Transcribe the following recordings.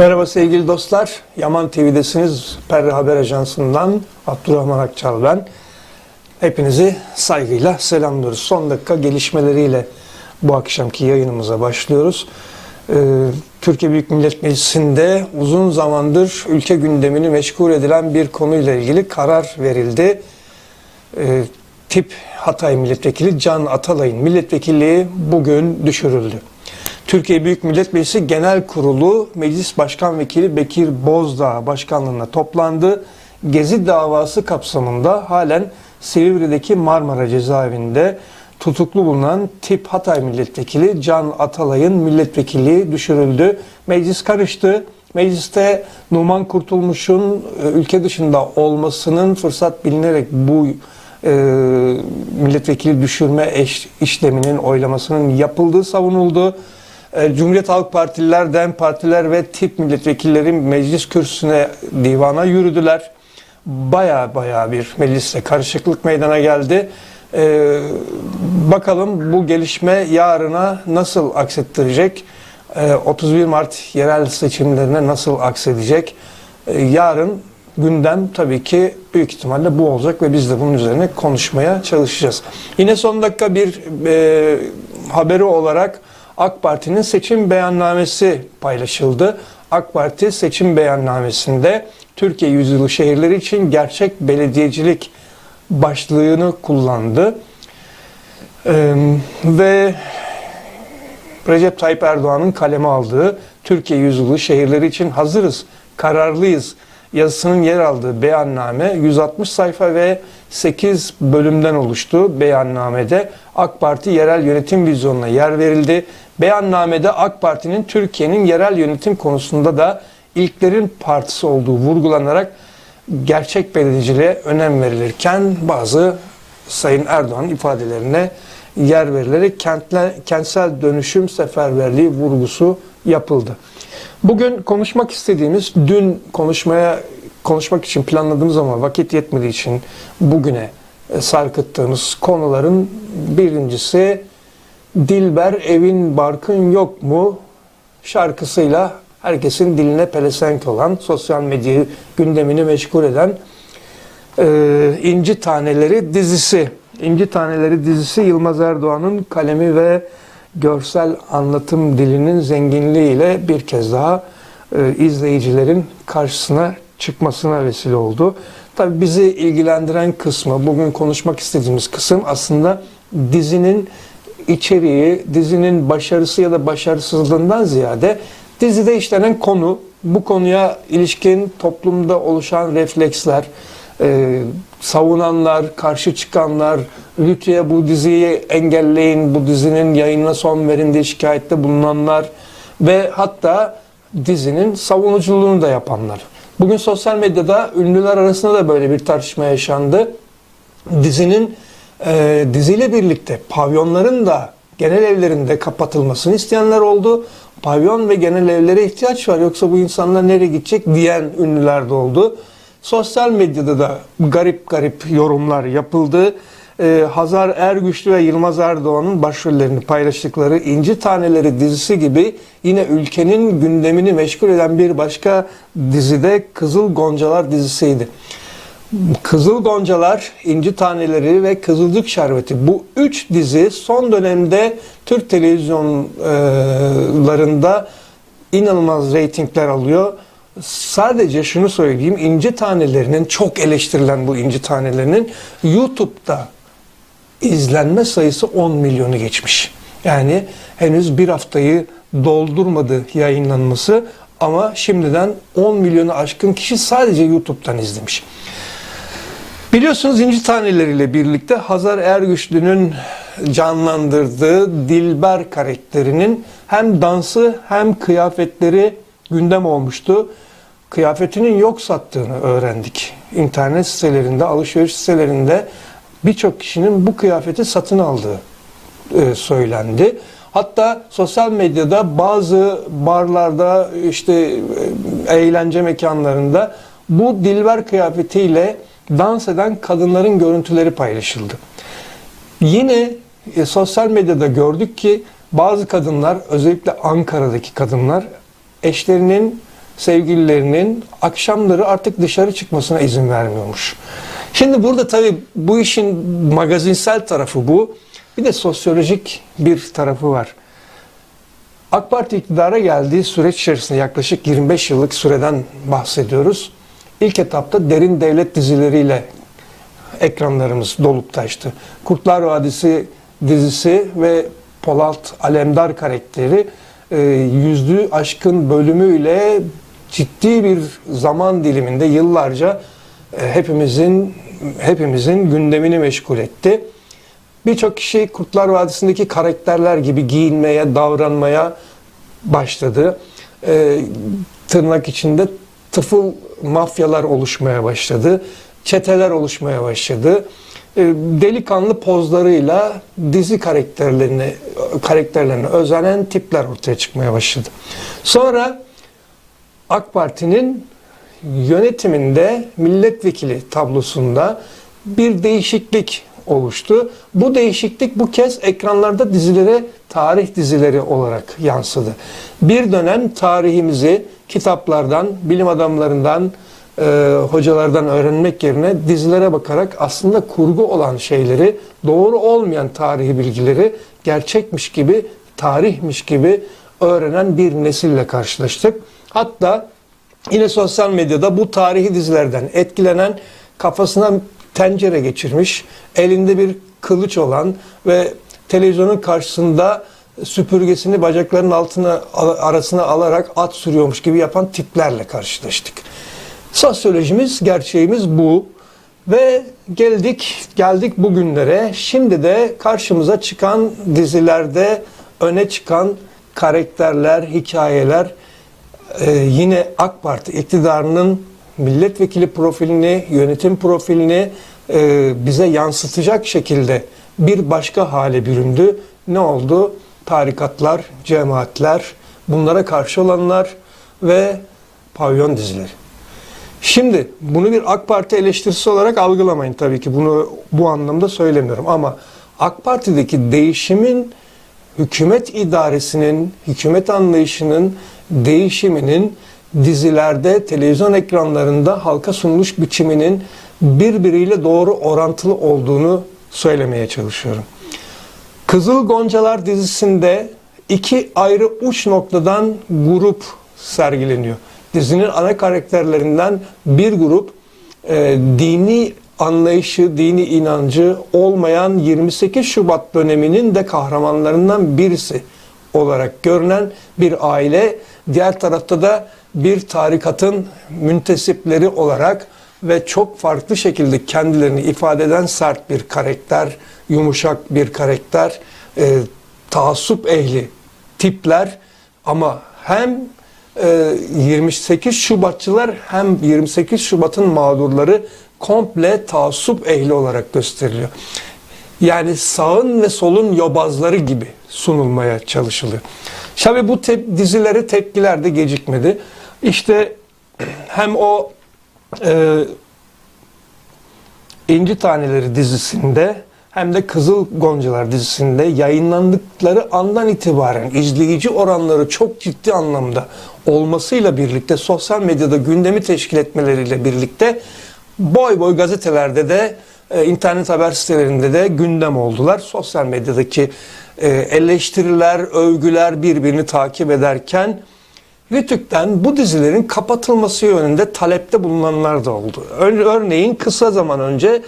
Merhaba sevgili dostlar. Yaman TV'desiniz. Perre Haber Ajansı'ndan Abdurrahman Akçal ben. Hepinizi saygıyla selamlıyoruz. Son dakika gelişmeleriyle bu akşamki yayınımıza başlıyoruz. Ee, Türkiye Büyük Millet Meclisi'nde uzun zamandır ülke gündemini meşgul edilen bir konuyla ilgili karar verildi. Ee, tip Hatay Milletvekili Can Atalay'ın milletvekilliği bugün düşürüldü. Türkiye Büyük Millet Meclisi Genel Kurulu Meclis Başkan Vekili Bekir Bozdağ başkanlığına toplandı. Gezi davası kapsamında halen Silivri'deki Marmara cezaevinde tutuklu bulunan tip Hatay Milletvekili Can Atalay'ın milletvekilliği düşürüldü. Meclis karıştı. Mecliste Numan Kurtulmuş'un e, ülke dışında olmasının fırsat bilinerek bu e, milletvekili düşürme eş, işleminin oylamasının yapıldığı savunuldu. E, Cumhuriyet Halk Partililer, DEM Partiler ve tip milletvekilleri meclis kürsüsüne, divana yürüdüler. Baya baya bir mecliste karışıklık meydana geldi. E, bakalım bu gelişme yarına nasıl aksettirecek? E, 31 Mart yerel seçimlerine nasıl aksedecek? E, yarın gündem tabii ki büyük ihtimalle bu olacak ve biz de bunun üzerine konuşmaya çalışacağız. Yine son dakika bir e, haberi olarak AK Parti'nin seçim beyannamesi paylaşıldı. AK Parti seçim beyannamesinde Türkiye yüzyılı şehirleri için gerçek belediyecilik başlığını kullandı. Ee, ve Recep Tayyip Erdoğan'ın kaleme aldığı Türkiye yüzyılı şehirleri için hazırız, kararlıyız yazısının yer aldığı beyanname 160 sayfa ve 8 bölümden oluştu. Beyannamede AK Parti yerel yönetim vizyonuna yer verildi. Beyannamede AK Parti'nin Türkiye'nin yerel yönetim konusunda da ilklerin partisi olduğu vurgulanarak gerçek belediyeciliğe önem verilirken bazı Sayın Erdoğan ifadelerine yer verilerek kentle, kentsel dönüşüm seferberliği vurgusu yapıldı. Bugün konuşmak istediğimiz, dün konuşmaya konuşmak için planladığımız ama vakit yetmediği için bugüne e, sarkıttığımız konuların birincisi Dilber evin barkın yok mu şarkısıyla herkesin diline pelesenk olan sosyal medya gündemini meşgul eden e, İnci Taneleri dizisi. İnci Taneleri dizisi Yılmaz Erdoğan'ın kalemi ve görsel anlatım dilinin zenginliğiyle bir kez daha e, izleyicilerin karşısına çıkmasına vesile oldu. Tabi bizi ilgilendiren kısmı, bugün konuşmak istediğimiz kısım aslında dizinin içeriği, dizinin başarısı ya da başarısızlığından ziyade dizide işlenen konu, bu konuya ilişkin toplumda oluşan refleksler, e, savunanlar, karşı çıkanlar, Rütü'ye bu diziyi engelleyin, bu dizinin yayınına son verin diye şikayette bulunanlar ve hatta dizinin savunuculuğunu da yapanlar. Bugün sosyal medyada ünlüler arasında da böyle bir tartışma yaşandı. Dizinin e, diziyle birlikte pavyonların da genel evlerinde kapatılmasını isteyenler oldu. Pavyon ve genel evlere ihtiyaç var yoksa bu insanlar nereye gidecek diyen ünlüler de oldu. Sosyal medyada da garip garip yorumlar yapıldı. Ee, Hazar Ergüçlü ve Yılmaz Erdoğan'ın başrollerini paylaştıkları İnci Taneleri dizisi gibi yine ülkenin gündemini meşgul eden bir başka dizide Kızıl Goncalar dizisiydi. Kızıl Goncalar, İnci Taneleri ve Kızılcık Şerbeti bu üç dizi son dönemde Türk televizyonlarında inanılmaz reytingler alıyor. Sadece şunu söyleyeyim, İnci Tanelerinin çok eleştirilen bu İnci Tanelerinin YouTube'da izlenme sayısı 10 milyonu geçmiş. Yani henüz bir haftayı doldurmadı yayınlanması ama şimdiden 10 milyonu aşkın kişi sadece YouTube'dan izlemiş. Biliyorsunuz İnci Taneleriyle birlikte Hazar Ergüçlü'nün canlandırdığı Dilber karakterinin hem dansı hem kıyafetleri gündem olmuştu. Kıyafetinin yok sattığını öğrendik. İnternet sitelerinde, alışveriş sitelerinde birçok kişinin bu kıyafeti satın aldığı e, söylendi. Hatta sosyal medyada bazı barlarda işte e, eğlence mekanlarında bu dilber kıyafetiyle dans eden kadınların görüntüleri paylaşıldı. Yine e, sosyal medyada gördük ki bazı kadınlar özellikle Ankara'daki kadınlar eşlerinin sevgililerinin akşamları artık dışarı çıkmasına izin vermiyormuş. Şimdi burada tabii bu işin magazinsel tarafı bu. Bir de sosyolojik bir tarafı var. AK Parti iktidara geldiği süreç içerisinde yaklaşık 25 yıllık süreden bahsediyoruz. İlk etapta derin devlet dizileriyle ekranlarımız dolup taştı. Kurtlar Vadisi dizisi ve Polat Alemdar karakteri yüzlü aşkın bölümüyle ciddi bir zaman diliminde yıllarca e, hepimizin hepimizin gündemini meşgul etti. Birçok kişi Kurtlar Vadisi'ndeki karakterler gibi giyinmeye, davranmaya başladı. E, tırnak içinde tıfıl mafyalar oluşmaya başladı. Çeteler oluşmaya başladı. E, delikanlı pozlarıyla dizi karakterlerini karakterlerine özenen tipler ortaya çıkmaya başladı. Sonra AK Parti'nin yönetiminde milletvekili tablosunda bir değişiklik oluştu. Bu değişiklik bu kez ekranlarda dizilere tarih dizileri olarak yansıdı. Bir dönem tarihimizi kitaplardan, bilim adamlarından, e, hocalardan öğrenmek yerine dizilere bakarak aslında kurgu olan şeyleri, doğru olmayan tarihi bilgileri gerçekmiş gibi, tarihmiş gibi öğrenen bir nesille karşılaştık. Hatta yine sosyal medyada bu tarihi dizilerden etkilenen kafasına tencere geçirmiş, elinde bir kılıç olan ve televizyonun karşısında süpürgesini bacaklarının altına arasına alarak at sürüyormuş gibi yapan tiplerle karşılaştık. Sosyolojimiz, gerçeğimiz bu. Ve geldik geldik bugünlere. Şimdi de karşımıza çıkan dizilerde öne çıkan karakterler, hikayeler e, yine AK Parti iktidarının milletvekili profilini, yönetim profilini e, bize yansıtacak şekilde bir başka hale büründü. Ne oldu? Tarikatlar, cemaatler, bunlara karşı olanlar ve pavyon dizileri. Şimdi bunu bir AK Parti eleştirisi olarak algılamayın tabii ki. Bunu bu anlamda söylemiyorum ama AK Parti'deki değişimin hükümet idaresinin, hükümet anlayışının değişiminin dizilerde, televizyon ekranlarında halka sunuluş biçiminin birbiriyle doğru orantılı olduğunu söylemeye çalışıyorum. Kızıl Goncalar dizisinde iki ayrı uç noktadan grup sergileniyor. Dizinin ana karakterlerinden bir grup e, dini anlayışı, dini inancı olmayan 28 Şubat döneminin de kahramanlarından birisi olarak görünen bir aile. Diğer tarafta da bir tarikatın müntesipleri olarak ve çok farklı şekilde kendilerini ifade eden sert bir karakter, yumuşak bir karakter, e, taassup ehli tipler ama hem 28 e, Şubatçılar hem 28 Şubat'ın mağdurları komple taassup ehli olarak gösteriliyor. Yani sağın ve solun yobazları gibi sunulmaya çalışılıyor. Tabi bu te- dizilere tepkiler de gecikmedi. İşte hem o e, İnci Taneleri dizisinde hem de Kızıl Goncalar dizisinde yayınlandıkları andan itibaren izleyici oranları çok ciddi anlamda olmasıyla birlikte sosyal medyada gündemi teşkil etmeleriyle birlikte boy boy gazetelerde de e, internet haber sitelerinde de gündem oldular. Sosyal medyadaki e, eleştiriler, övgüler birbirini takip ederken Rütük'ten bu dizilerin kapatılması yönünde talepte bulunanlar da oldu. Örneğin kısa zaman önce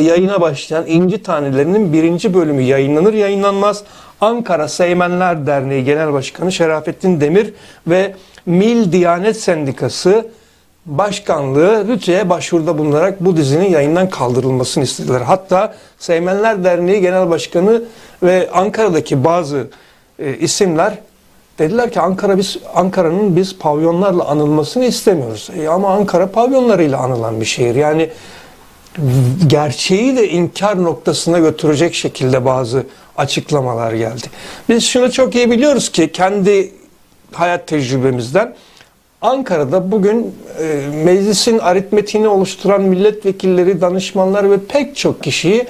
yayına başlayan İnci Tanelerinin birinci bölümü yayınlanır yayınlanmaz Ankara Seymenler Derneği Genel Başkanı Şerafettin Demir ve Mil Diyanet Sendikası Başkanlığı Rütü'ye başvuruda bulunarak bu dizinin yayından kaldırılmasını istediler. Hatta Seymenler Derneği Genel Başkanı ve Ankara'daki bazı e, isimler dediler ki Ankara biz Ankara'nın biz pavyonlarla anılmasını istemiyoruz. E, ama Ankara pavyonlarıyla anılan bir şehir. Yani gerçeği de inkar noktasına götürecek şekilde bazı açıklamalar geldi. Biz şunu çok iyi biliyoruz ki kendi hayat tecrübemizden Ankara'da bugün e, meclisin aritmetiğini oluşturan milletvekilleri, danışmanlar ve pek çok kişiyi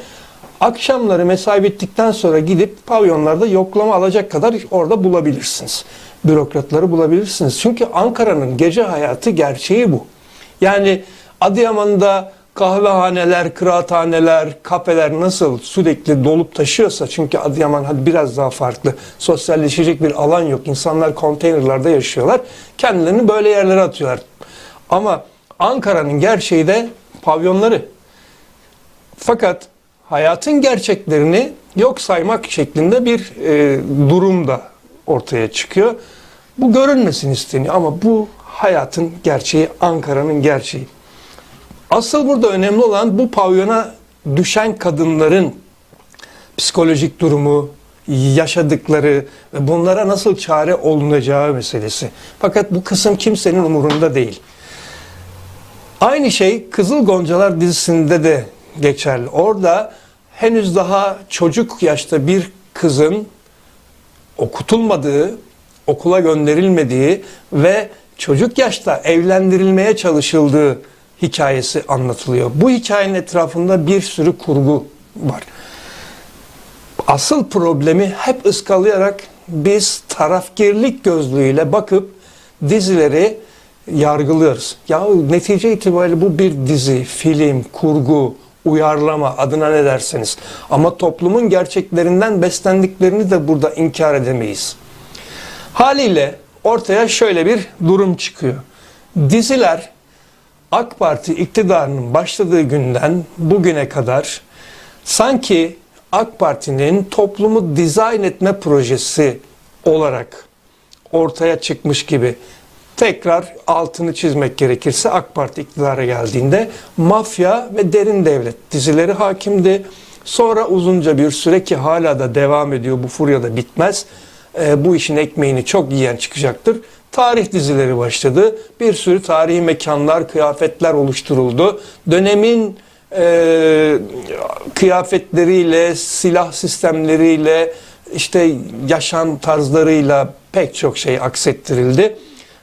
Akşamları mesai bittikten sonra gidip pavyonlarda yoklama alacak kadar orada bulabilirsiniz. Bürokratları bulabilirsiniz. Çünkü Ankara'nın gece hayatı gerçeği bu. Yani Adıyaman'da kahvehaneler, kıraathaneler, kafeler nasıl sürekli dolup taşıyorsa çünkü Adıyaman hadi biraz daha farklı. Sosyalleşecek bir alan yok. İnsanlar konteynerlarda yaşıyorlar. Kendilerini böyle yerlere atıyorlar. Ama Ankara'nın gerçeği de pavyonları. Fakat hayatın gerçeklerini yok saymak şeklinde bir e, durum da ortaya çıkıyor. Bu görünmesin isteniyor ama bu hayatın gerçeği, Ankara'nın gerçeği. Asıl burada önemli olan bu pavyona düşen kadınların psikolojik durumu, yaşadıkları ve bunlara nasıl çare olunacağı meselesi. Fakat bu kısım kimsenin umurunda değil. Aynı şey Kızıl Goncalar dizisinde de geçerli. Orada henüz daha çocuk yaşta bir kızın okutulmadığı, okula gönderilmediği ve çocuk yaşta evlendirilmeye çalışıldığı hikayesi anlatılıyor. Bu hikayenin etrafında bir sürü kurgu var. Asıl problemi hep ıskalayarak biz tarafgirlik gözlüğüyle bakıp dizileri yargılıyoruz. Ya netice itibariyle bu bir dizi, film, kurgu, uyarlama adına ne derseniz. Ama toplumun gerçeklerinden beslendiklerini de burada inkar edemeyiz. Haliyle ortaya şöyle bir durum çıkıyor. Diziler AK Parti iktidarının başladığı günden bugüne kadar sanki AK Parti'nin toplumu dizayn etme projesi olarak ortaya çıkmış gibi tekrar altını çizmek gerekirse AK Parti iktidara geldiğinde mafya ve derin devlet dizileri hakimdi. Sonra uzunca bir süre ki hala da devam ediyor bu furya da bitmez. E, bu işin ekmeğini çok yiyen çıkacaktır. Tarih dizileri başladı. Bir sürü tarihi mekanlar, kıyafetler oluşturuldu. Dönemin e, kıyafetleriyle, silah sistemleriyle, işte yaşam tarzlarıyla pek çok şey aksettirildi.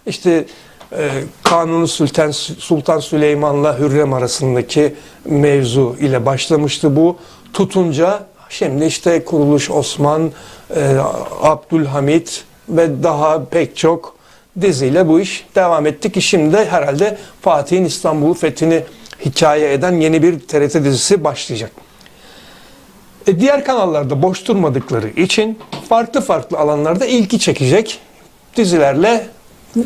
İşte e, Kanuni Sultan, Sultan Süleyman'la Hürrem arasındaki mevzu ile başlamıştı bu. Tutunca şimdi işte Kuruluş Osman, e, Abdülhamit ve daha pek çok diziyle bu iş devam etti ki şimdi de herhalde Fatih'in İstanbul'u fethini hikaye eden yeni bir TRT dizisi başlayacak. E diğer kanallarda boş durmadıkları için farklı farklı alanlarda ilgi çekecek dizilerle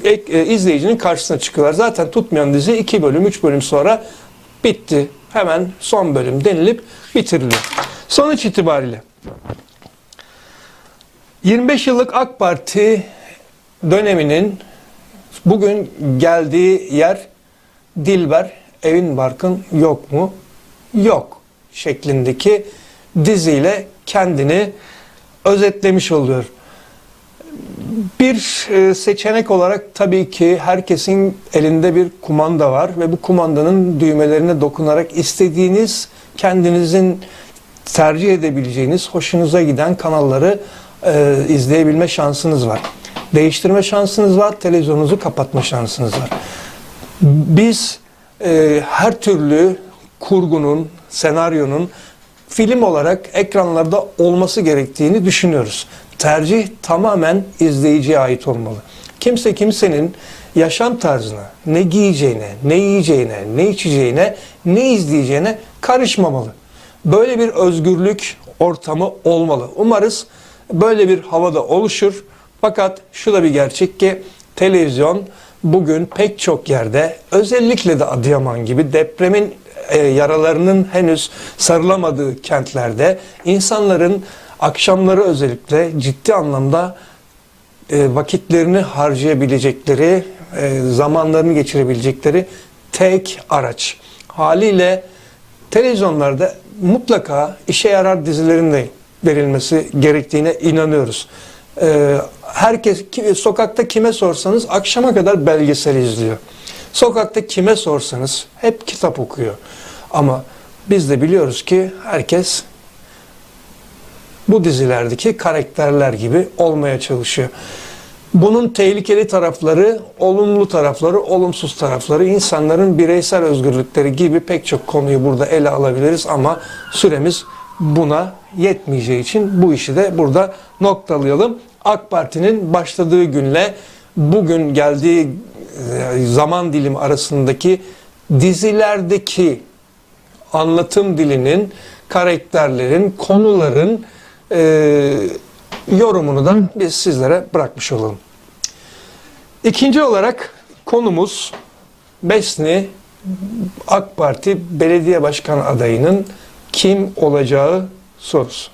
e, izleyicinin karşısına çıkıyorlar. Zaten tutmayan dizi 2 bölüm 3 bölüm sonra bitti. Hemen son bölüm denilip bitiriliyor. Sonuç itibariyle 25 yıllık AK Parti döneminin bugün geldiği yer Dilber Evin Barkın yok mu? Yok şeklindeki diziyle kendini özetlemiş oluyor. Bir e, seçenek olarak tabii ki herkesin elinde bir kumanda var ve bu kumandanın düğmelerine dokunarak istediğiniz kendinizin tercih edebileceğiniz hoşunuza giden kanalları e, izleyebilme şansınız var. Değiştirme şansınız var, televizyonunuzu kapatma şansınız var. Biz e, her türlü kurgunun, senaryonun film olarak ekranlarda olması gerektiğini düşünüyoruz. Tercih tamamen izleyiciye ait olmalı. Kimse kimsenin yaşam tarzına, ne giyeceğine, ne yiyeceğine, ne içeceğine, ne izleyeceğine karışmamalı. Böyle bir özgürlük ortamı olmalı. Umarız böyle bir havada oluşur. Fakat şu da bir gerçek ki televizyon bugün pek çok yerde özellikle de Adıyaman gibi depremin e, yaralarının henüz sarılamadığı kentlerde insanların akşamları özellikle ciddi anlamda e, vakitlerini harcayabilecekleri, e, zamanlarını geçirebilecekleri tek araç. Haliyle televizyonlarda mutlaka işe yarar dizilerin de verilmesi gerektiğine inanıyoruz. E, herkes sokakta kime sorsanız akşama kadar belgesel izliyor. Sokakta kime sorsanız hep kitap okuyor. Ama biz de biliyoruz ki herkes bu dizilerdeki karakterler gibi olmaya çalışıyor. Bunun tehlikeli tarafları, olumlu tarafları, olumsuz tarafları, insanların bireysel özgürlükleri gibi pek çok konuyu burada ele alabiliriz ama süremiz buna yetmeyeceği için bu işi de burada noktalayalım. AK Parti'nin başladığı günle bugün geldiği e, zaman dilimi arasındaki dizilerdeki anlatım dilinin, karakterlerin, konuların e, yorumunu da biz sizlere bırakmış olalım. İkinci olarak konumuz Besni AK Parti belediye başkan adayının kim olacağı sorusu.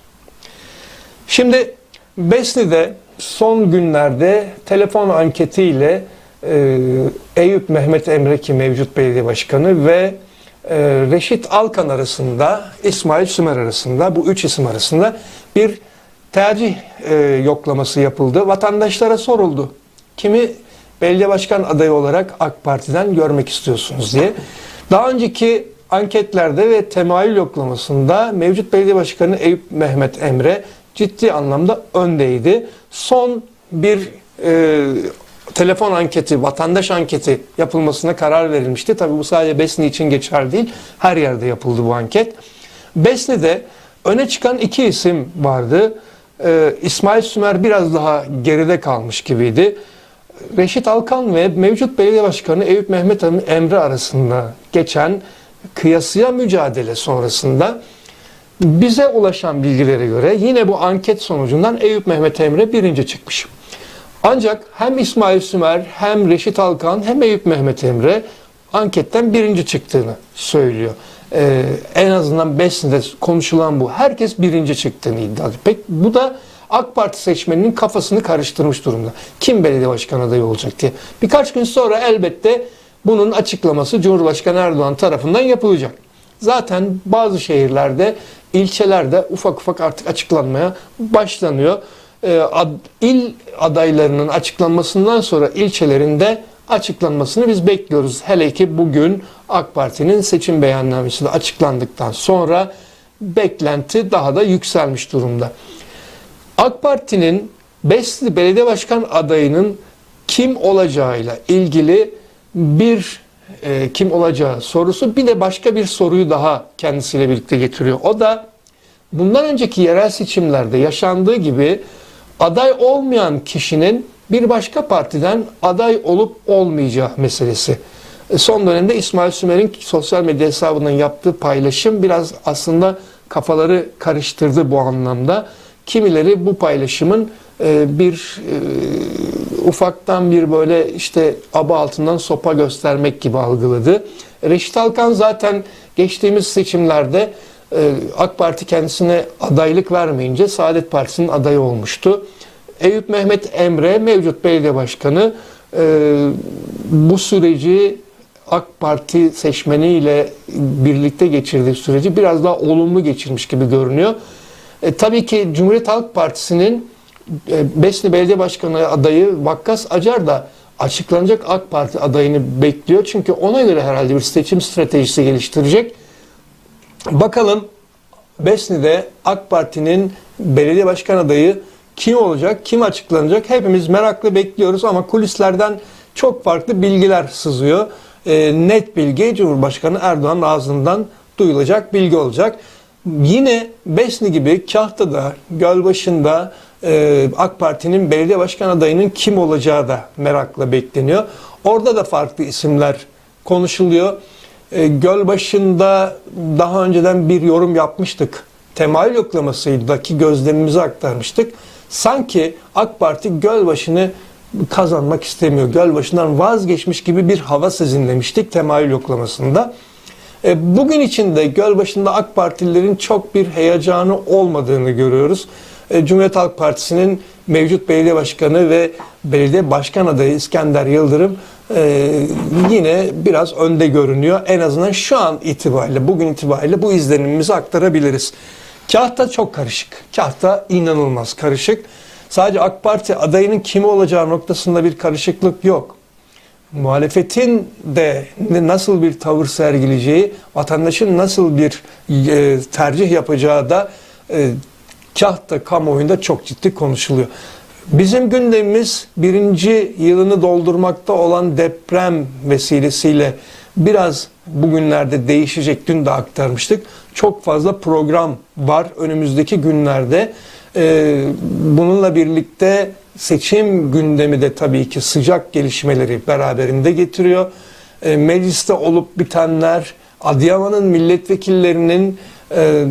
Şimdi Besni'de son günlerde telefon anketiyle e, Eyüp Mehmet Emre ki mevcut belediye başkanı ve e, Reşit Alkan arasında, İsmail Sümer arasında, bu üç isim arasında bir tercih e, yoklaması yapıldı. Vatandaşlara soruldu. Kimi belediye başkan adayı olarak AK Parti'den görmek istiyorsunuz diye. Daha önceki anketlerde ve temayül yoklamasında mevcut belediye başkanı Eyüp Mehmet Emre ciddi anlamda öndeydi. Son bir e, telefon anketi, vatandaş anketi yapılmasına karar verilmişti. Tabi bu sadece Besni için geçerli değil. Her yerde yapıldı bu anket. Besni'de öne çıkan iki isim vardı. Ee, İsmail Sümer biraz daha geride kalmış gibiydi. Reşit Alkan ve mevcut belediye başkanı Eyüp Mehmet Emre arasında geçen kıyasıya mücadele sonrasında bize ulaşan bilgilere göre yine bu anket sonucundan Eyüp Mehmet Emre birinci çıkmış. Ancak hem İsmail Sümer hem Reşit Alkan hem Eyüp Mehmet Emre anketten birinci çıktığını söylüyor. Ee, en azından Besni'de konuşulan bu. Herkes birinci çıktığını iddia ediyor. Peki bu da AK Parti seçmeninin kafasını karıştırmış durumda. Kim belediye başkan adayı olacak diye. Birkaç gün sonra elbette bunun açıklaması Cumhurbaşkanı Erdoğan tarafından yapılacak. Zaten bazı şehirlerde, ilçelerde ufak ufak artık açıklanmaya başlanıyor. Ee, ad, il adaylarının açıklanmasından sonra ilçelerinde açıklanmasını biz bekliyoruz. Hele ki bugün AK Parti'nin seçim beyannamesi açıklandıktan sonra beklenti daha da yükselmiş durumda. AK Parti'nin Besli Belediye Başkan adayının kim olacağıyla ilgili bir e, kim olacağı sorusu bir de başka bir soruyu daha kendisiyle birlikte getiriyor. O da bundan önceki yerel seçimlerde yaşandığı gibi aday olmayan kişinin bir başka partiden aday olup olmayacağı meselesi. E, Son dönemde İsmail Sümer'in sosyal medya hesabından yaptığı paylaşım biraz aslında kafaları karıştırdı bu anlamda. Kimileri bu paylaşımın bir e, ufaktan bir böyle işte aba altından sopa göstermek gibi algıladı. Reşit Alkan zaten geçtiğimiz seçimlerde e, AK Parti kendisine adaylık vermeyince Saadet Partisi'nin adayı olmuştu. Eyüp Mehmet Emre mevcut belediye başkanı bu süreci AK Parti seçmeniyle birlikte geçirdiği süreci biraz daha olumlu geçirmiş gibi görünüyor. E, tabii ki Cumhuriyet Halk Partisi'nin e, Besni Belediye Başkanı adayı Vakkas Acar da açıklanacak AK Parti adayını bekliyor. Çünkü ona göre herhalde bir seçim stratejisi geliştirecek. Bakalım Besni'de AK Parti'nin belediye başkan adayı kim olacak, kim açıklanacak hepimiz merakla bekliyoruz ama kulislerden çok farklı bilgiler sızıyor. E, net bilgi Cumhurbaşkanı Erdoğan'ın ağzından duyulacak bilgi olacak. Yine Besni gibi Kahta'da, Gölbaşı'nda e, AK Parti'nin belediye başkan adayının kim olacağı da merakla bekleniyor. Orada da farklı isimler konuşuluyor. E, Gölbaşı'nda daha önceden bir yorum yapmıştık. Temayül yoklamasıydaki gözlemimizi aktarmıştık. Sanki AK Parti Gölbaşı'nı kazanmak istemiyor. Gölbaşı'ndan vazgeçmiş gibi bir hava sezinlemiştik temayül yoklamasında. E, bugün içinde Gölbaşı'nda AK Partililerin çok bir heyecanı olmadığını görüyoruz. E, Cumhuriyet Halk Partisi'nin mevcut belediye başkanı ve belediye başkan adayı İskender Yıldırım e, yine biraz önde görünüyor. En azından şu an itibariyle, bugün itibariyle bu izlenimimizi aktarabiliriz. Kahta çok karışık. Kahta inanılmaz karışık. Sadece AK Parti adayının kimi olacağı noktasında bir karışıklık yok. Muhalefetin de nasıl bir tavır sergileyeceği, vatandaşın nasıl bir e, tercih yapacağı da e, kahta kamuoyunda çok ciddi konuşuluyor. Bizim gündemimiz birinci yılını doldurmakta olan deprem vesilesiyle biraz bugünlerde değişecek. Dün de aktarmıştık. çok fazla program var önümüzdeki günlerde. Ee, bununla birlikte seçim gündemi de tabii ki sıcak gelişmeleri beraberinde getiriyor. Ee, mecliste olup bitenler, Adıyaman'ın milletvekillerinin e,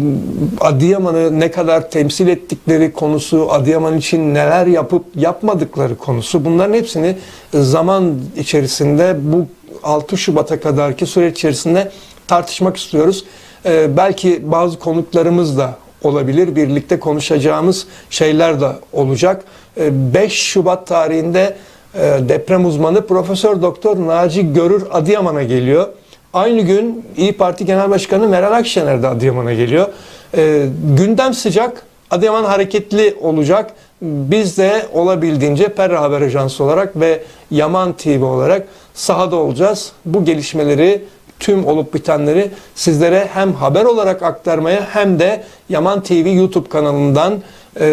Adıyaman'ı ne kadar temsil ettikleri konusu, Adıyaman için neler yapıp yapmadıkları konusu bunların hepsini zaman içerisinde bu 6 Şubat'a kadarki süreç içerisinde tartışmak istiyoruz. Ee, belki bazı konuklarımız da olabilir. Birlikte konuşacağımız şeyler de olacak. Ee, 5 Şubat tarihinde e, deprem uzmanı Profesör Doktor Naci Görür Adıyaman'a geliyor. Aynı gün İyi Parti Genel Başkanı Meral Akşener de Adıyaman'a geliyor. Ee, gündem sıcak, Adıyaman hareketli olacak. Biz de olabildiğince Perra Haber Ajansı olarak ve Yaman TV olarak sahada olacağız. Bu gelişmeleri, tüm olup bitenleri sizlere hem haber olarak aktarmaya hem de Yaman TV YouTube kanalından e,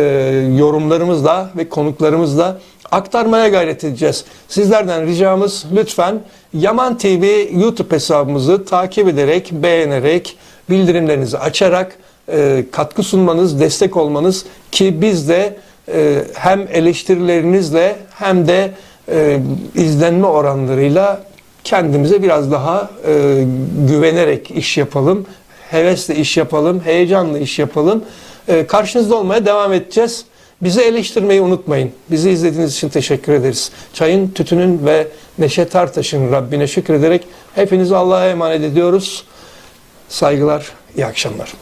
yorumlarımızla ve konuklarımızla aktarmaya gayret edeceğiz. Sizlerden ricamız lütfen Yaman TV YouTube hesabımızı takip ederek, beğenerek, bildirimlerinizi açarak e, katkı sunmanız, destek olmanız ki biz de e, hem eleştirilerinizle hem de e, izlenme oranlarıyla kendimize biraz daha e, güvenerek iş yapalım, hevesle iş yapalım, heyecanla iş yapalım. E, karşınızda olmaya devam edeceğiz. Bizi eleştirmeyi unutmayın. Bizi izlediğiniz için teşekkür ederiz. Çayın, tütünün ve Neşet Ertaş'ın Rabbine şükrederek hepinizi Allah'a emanet ediyoruz. Saygılar, iyi akşamlar.